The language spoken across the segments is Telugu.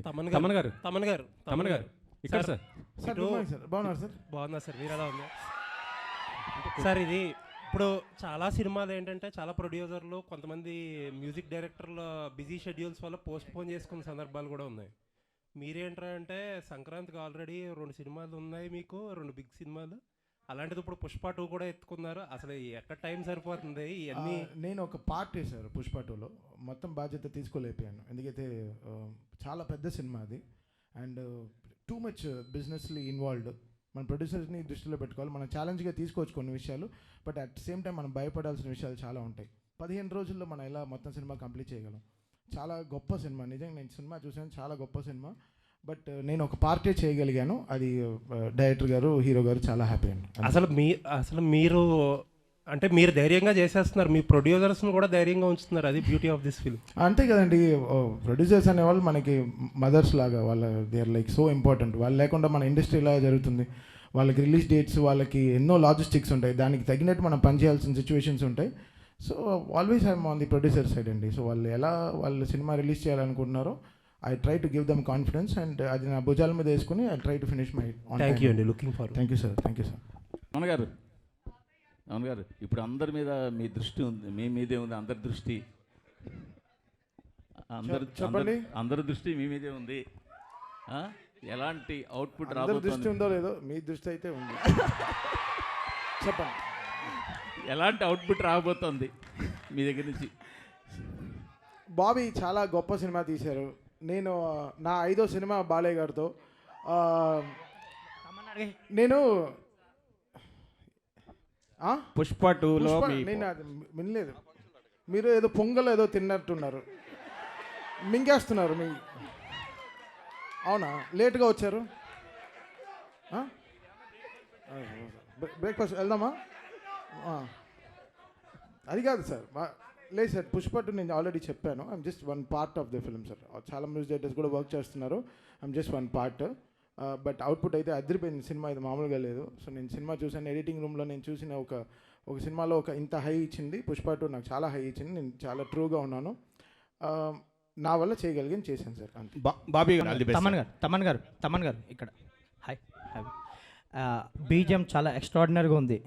ఓకే. తమన్ తమన్ గారు. తమన్ గారు. తమన్ గారు. ఇక్కడ సార్. సార్. బాగున్నారు సార్? బాగున్నా సార్. మీరు ఎలా ఉంది సార్ ఇది ఇప్పుడు చాలా సినిమాలు ఏంటంటే చాలా ప్రొడ్యూసర్లు కొంతమంది మ్యూజిక్ డైరెక్టర్ల బిజీ షెడ్యూల్స్ వల్ల పోస్ట్ పోన్ చేసుకున్న సందర్భాలు కూడా ఉన్నాయి. మీరేంట్రా అంటే సంక్రాంతికి ఆల్రెడీ రెండు సినిమాలు ఉన్నాయి మీకు రెండు బిగ్ సినిమాలు. అలాంటిది ఇప్పుడు పుష్ప టూ కూడా ఎత్తుకున్నారు. అసలు ఎక్కడ టైం సరిపోతుంది? ఇవన్నీ నేను ఒక పార్ట్ వేశారు పుష్ప టూలో. మొత్తం బాధ్యత తీసుకోలేకపోయాను. ఎందుకైతే చాలా పెద్ద సినిమా అది. And too much businessly involved. మన ప్రొడ్యూసర్స్ని దృష్టిలో పెట్టుకోవాలి. మనం ఛాలెంజ్గా తీసుకోవచ్చు కొన్ని విషయాలు. బట్ అట్ సేమ్ టైం మనం భయపడాల్సిన విషయాలు చాలా ఉంటాయి. పదిహేను రోజుల్లో మనం ఎలా మొత్తం సినిమా కంప్లీట్ చేయగలం? చాలా గొప్ప సినిమా. నిజంగా నేను సినిమా చూసాను చాలా గొప్ప సినిమా. బట్ నేను ఒక పార్టీ చేయగలిగాను. అది డైరెక్టర్ గారు హీరో గారు చాలా హ్యాపీ అండి. అసలు మీ అసలు మీరు అంటే మీరు ధైర్యంగా చేసేస్తున్నారు. మీ ప్రొడ్యూసర్స్ని కూడా ధైర్యంగా ఉంచుతున్నారు. అది బ్యూటీ ఆఫ్ దిస్ ఫిల్మ్ అంతే కదండి. ప్రొడ్యూసర్స్ అనేవాళ్ళు మనకి మదర్స్ లాగా వాళ్ళ they are like so important వాళ్ళు లేకుండా మన ఇండస్ట్రీ ఇలా జరుగుతుంది? వాళ్ళకి రిలీజ్ డేట్స్ వాళ్ళకి ఎన్నో లాజిస్టిక్స్ ఉంటాయి. దానికి తగినట్టు మనం పనిచేయాల్సిన సిచ్యువేషన్స్ ఉంటాయి. So always I'm on the producer side అండి. సో వాళ్ళు ఎలా వాళ్ళు సినిమా రిలీజ్ చేయాలనుకుంటున్నారో I try to give them confidence and అది నా భుజాల మీద వేసుకుని I try to finish my thank you అండి looking for thank you sir thank you sir Thaman garu Thaman garu ఇప్పుడు అందరి మీద మీ దృష్టి ఉంది మీ మీదే ఉంది అందరి దృష్టి. అందరి చెప్- చెప్పండి. అందరి- దృష్టి మీ మీదే ఉంది? ఎలాంటి అవుట్పుట్ అందరి దృష్టి రాబోతుంది ఉందో లేదో మీ దృష్టి అయితే ఉంది. చెప్పండి. ఎలాంటి అవుట్పుట్ రాబోతుంది మీ దగ్గర నుంచి? బాబీ చాలా గొప్ప సినిమా తీశారు. నేను నా ఐదో సినిమా బాలయ్య గారితో. ఆ, నేను ఆ? పుష్ప టూలో నేను అది వినలేదు మీరు ఏదో పొంగల్ ఏదో తిన్నట్టున్నారు. మింగేస్తున్నారు మీ అవునా? లేట్గా వచ్చారు? బ్రేక్ఫాస్ట్ వెళ్దామా. అది కాదు సార్ మా- లేదు సార్ పుష్ప టూ నేను ఆల్రెడీ చెప్పాను. I'm just one part of the film sir చాలా మ్యూజిక్ డైరెక్టర్స్ కూడా వర్క్ చేస్తున్నారు. I'm just one part but output అయితే అదిరిపోయింది సినిమా. ఇది మామూలుగా లేదు. సో నేను సినిమా చూసాను ఎడిటింగ్ రూమ్లో నేను చూసిన ఒక ఒక సినిమాలో ఒక ఇంత హై ఇచ్చింది. పుష్ప టూ నాకు చాలా హై ఇచ్చింది. నేను చాలా ట్రూగా ఉన్నాను. ఆ, నా వల్ల చేయగలిగాను చేశాను సార్ అంతే. బాబీ గారు తమన్. గారు తమన్ గారు తమన్ గారు ఇక్కడ. హాయ్ బీజిఎం చాలా ఎక్స్ట్రాడినరీగా ఉంది.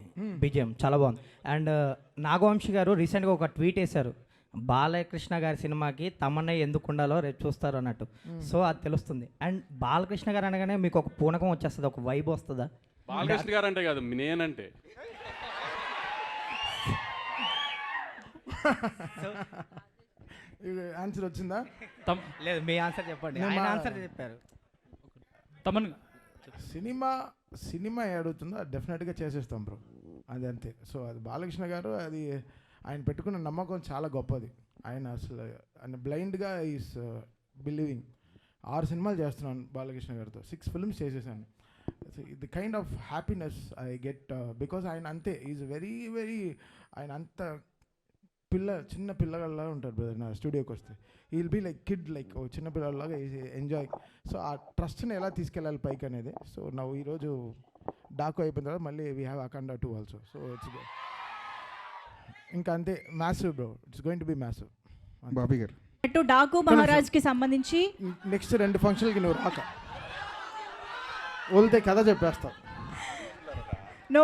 బీజిఎం చాలా బాగుంది. అండ్ నాగవంశి గారు రీసెంట్గా ఒక ట్వీట్ వేశారు. బాలకృష్ణ గారి సినిమాకి తమన్నయ్య ఎందుకు ఉండాలో రేపు చూస్తారు అన్నట్టు. సో అది తెలుస్తుంది. అండ్ బాలకృష్ణ గారు అనగానే మీకు ఒక పూనకం వచ్చేస్తుంది ఒక వైబ్ వస్తుందా? బాలకృష్ణ గారు అంటే కాదు నేనంటే. ఆన్సర్ వచ్చిందా? లేదు మీ ఆన్సర్ చెప్పండి. ఆన్సర్ చెప్పారు. తమన్ సినిమా సినిమా ఏడవుతుందో అది డెఫినెట్గా చేసేస్తాం బ్రో. అది అంతే. సో అది బాలకృష్ణ గారు అది ఆయన పెట్టుకున్న నమ్మకం చాలా గొప్పది. ఆయన అసలు ఆయన బ్లైండ్గా ఈస్ బిలీవింగ్. ఆరు సినిమాలు చేస్తున్నాను బాలకృష్ణ గారితో. సిక్స్ ఫిల్మ్స్ చేసేసాను. ఇది kind of happiness I get because ఆయన అంతే. ఈజ్ వెరీ వెరీ ఆయన అంత పిల్ల చిన్న పిల్లగాళ్ళగా ఉంటారు బ్రదర్ నా స్టూడియోకి వస్తే. Will be like kid like ఓ చిన్న పిల్లలాగా ఎంజాయ్ సో ఆ ట్రస్ట్ని ఎలా తీసుకెళ్ళాలి పైకి అనేది. సో నా ఈరోజు డాకు అయిపోయిన తర్వాత మళ్ళీ we have Akhanda two also so it's ఇంకా అంతే massive bro it's going to be massive Bobby garu. అటు డాకు మహారాజ్కి సంబంధించి? నెక్స్ట్ రెండు ఫంక్షన్లకి నువ్వు రాక. వదిలితే కథ చెప్పేస్తావు నో